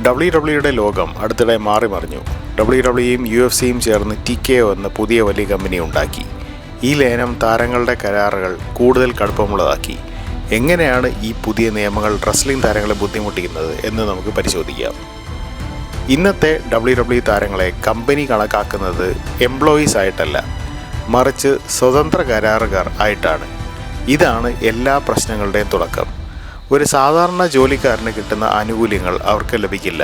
W ഡബ്ല്യുയുടെ ലോകം അടുത്തിടെ മാറി മറിഞ്ഞു. ഡബ്ല്യു ഡബ്ല്യുയും യു എഫ് സിയും ചേർന്ന് ടി കെ ഒ എന്ന പുതിയ വലിയ കമ്പനി ഉണ്ടാക്കി. ഈ ലയനം താരങ്ങളുടെ കരാറുകൾ കൂടുതൽ കടുപ്പമുള്ളതാക്കി. എങ്ങനെയാണ് ഈ പുതിയ നിയമങ്ങൾ റെസ്ലിംഗ് താരങ്ങളെ ബുദ്ധിമുട്ടിക്കുന്നത് എന്ന് നമുക്ക് പരിശോധിക്കാം. ഇന്നത്തെ ഡബ്ല്യു ഡബ്ല്യു താരങ്ങളെ കമ്പനി കണക്കാക്കുന്നത് എംപ്ലോയീസ് ആയിട്ടല്ല മറിച്ച് സ്വതന്ത്ര കരാറുകാർ ആയിട്ടാണ്. ഇതാണ് എല്ലാ പ്രശ്നങ്ങളുടെയും തുടക്കം. ഒരു സാധാരണ ജോലിക്കാരന് കിട്ടുന്ന ആനുകൂല്യങ്ങൾ അവർക്ക് ലഭിക്കില്ല.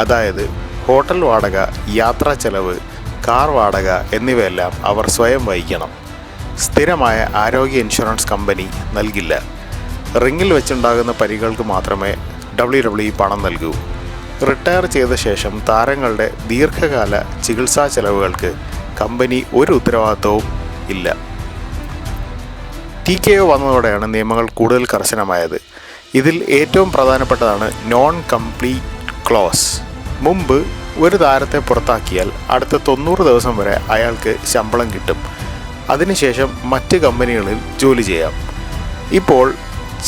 അതായത് ഹോട്ടൽ വാടക യാത്രാ ചെലവ് കാർ വാടക എന്നിവയെല്ലാം അവർ സ്വയം വഹിക്കണം. സ്ഥിരമായ ആരോഗ്യ ഇൻഷുറൻസ് കമ്പനി നൽകില്ല. റിങ്ങിൽ വെച്ചുണ്ടാകുന്ന പരികൾക്ക് മാത്രമേ ഡബ്ല്യു ഡബ്ല്യു പണം നൽകൂ. റിട്ടയർ ചെയ്ത ശേഷം താരങ്ങളുടെ ദീർഘകാല ചികിത്സാ ചെലവുകൾക്ക് കമ്പനി ഒരു ഉത്തരവാദിത്വവും ഇല്ല. ടി കെ ഒ വന്നതോടെയാണ് നിയമങ്ങൾ കൂടുതൽ കർശനമായത്. ഇതിൽ ഏറ്റവും പ്രധാനപ്പെട്ടതാണ് നോൺ കംപ്ലീറ്റ് ക്ലോസ് മുമ്പ് ഒരു താരത്തെ പുറത്താക്കിയാൽ അടുത്ത തൊണ്ണൂറ് ദിവസം വരെ അയാൾക്ക് ശമ്പളം കിട്ടും. അതിനുശേഷം മറ്റ് കമ്പനികളിൽ ജോലി ചെയ്യാം. ഇപ്പോൾ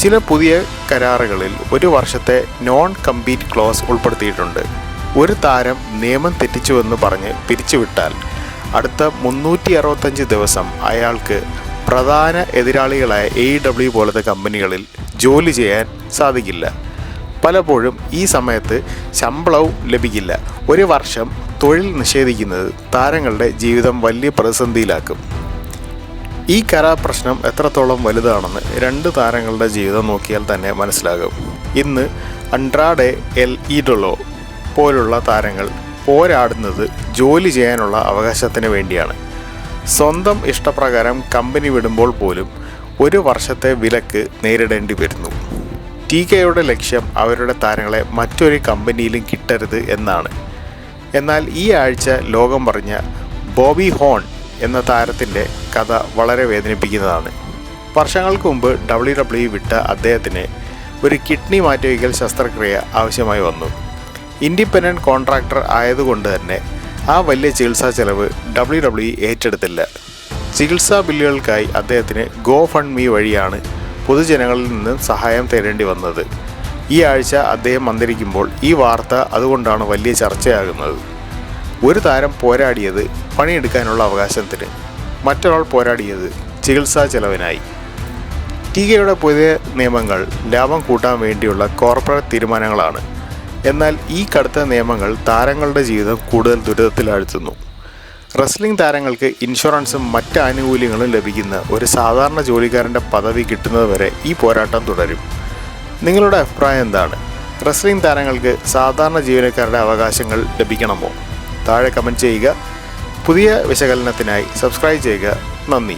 ചില പുതിയ കരാറുകളിൽ ഒരു വർഷത്തെ നോൺ കമ്പീറ്റ് ക്ലോസ് ഉൾപ്പെടുത്തിയിട്ടുണ്ട്. ഒരു താരം നിയമം തെറ്റിച്ചുവെന്ന് പറഞ്ഞ് പിരിച്ചുവിട്ടാൽ അടുത്ത മുന്നൂറ്റി അറുപത്തഞ്ച് ദിവസം അയാൾക്ക് പ്രധാന എതിരാളികളായ എ ഡബ്ല്യു പോലത്തെ കമ്പനികളിൽ ജോലി ചെയ്യാൻ സാധിക്കില്ല. പലപ്പോഴും ഈ സമയത്ത് ശമ്പളവും ലഭിക്കില്ല. ഒരു വർഷം തൊഴിൽ നിഷേധിക്കുന്നത് താരങ്ങളുടെ ജീവിതം വലിയ പ്രതിസന്ധിയിലാക്കും. ഈ കരാർ പ്രശ്നം എത്രത്തോളം വലുതാണെന്ന് രണ്ട് താരങ്ങളുടെ ജീവിതം നോക്കിയാൽ തന്നെ മനസ്സിലാകും. ഇന്ന് അൺട്രാഡെ എൽ ഇഡൊളോ പോലുള്ള താരങ്ങൾ പോരാടുന്നത് ജോലി ചെയ്യാനുള്ള അവകാശത്തിന് വേണ്ടിയാണ്. സ്വന്തം ഇഷ്ടപ്രകാരം കമ്പനി വിടുമ്പോൾ പോലും ഒരു വർഷത്തെ വിലക്ക് നേരിടേണ്ടി വരുന്നു. ടി കെയുടെ ലക്ഷ്യം അവരുടെ താരങ്ങളെ മറ്റൊരു കമ്പനിയിലും കിട്ടരുത് എന്നാണ്. എന്നാൽ ഈ ആഴ്ച ലോകം പറഞ്ഞ ബോബി ഹോൺ എന്ന താരത്തിന്റെ കഥ വളരെ വേദനിപ്പിക്കുന്നതാണ്. വർഷങ്ങൾക്ക് മുമ്പ് ഡബ്ല്യു ഡബ്ല്യു വിട്ട അദ്ദേഹത്തിന് ഒരു കിഡ്നി മാറ്റിവയ്ക്കൽ ശസ്ത്രക്രിയ ആവശ്യമായി വന്നു. ഇൻഡിപെൻഡന്റ് കോൺട്രാക്ടർ ആയതുകൊണ്ട് തന്നെ ആ വലിയ ചികിത്സാ ചെലവ് ഡബ്ല്യു ഡബ്ല്യു ഏറ്റെടുത്തില്ല. ചികിത്സാ ബില്ലുകൾക്കായി അദ്ദേഹത്തിന് ഗോ ഫണ്ട് മീ വഴിയാണ് പൊതുജനങ്ങളിൽ നിന്ന് സഹായം തേടേണ്ടി വന്നത്. ഈ ആഴ്ച അദ്ദേഹം മന്ദിരിക്കുമ്പോൾ ഈ വാർത്ത അതുകൊണ്ടാണ് വലിയ ചർച്ചയാകുന്നത്. ഒരു താരം പോരാടിയത് പണിയെടുക്കാനുള്ള അവകാശത്തിന് മറ്റൊരാൾ പോരാടിയത് ചികിത്സാ ചെലവിനായി. ടി കെയുടെ പുതിയ നിയമങ്ങൾ ലാഭം കൂട്ടാൻ വേണ്ടിയുള്ള കോർപ്പറേറ്റ് തീരുമാനങ്ങളാണ്. എന്നാൽ ഈ കടുത്ത നിയമങ്ങൾ താരങ്ങളുടെ ജീവിതം കൂടുതൽ ദുരിതത്തിലാഴ്ത്തുന്നു. റെസ്ലിംഗ് താരങ്ങൾക്ക് ഇൻഷുറൻസും മറ്റ് ആനുകൂല്യങ്ങളും ലഭിക്കുന്ന ഒരു സാധാരണ ജോലിക്കാരന്റെ പദവി കിട്ടുന്നത് വരെ ഈ പോരാട്ടം തുടരും. നിങ്ങളുടെ അഭിപ്രായം എന്താണ്? റെസ്ലിംഗ് താരങ്ങൾക്ക് സാധാരണ ജീവനക്കാരുടെ അവകാശങ്ങൾ ലഭിക്കണമോ? താഴെ കമന്റ് ചെയ്യുക. പുതിയ വിശകലനത്തിനായി സബ്സ്ക്രൈബ് ചെയ്യുക. നന്ദി.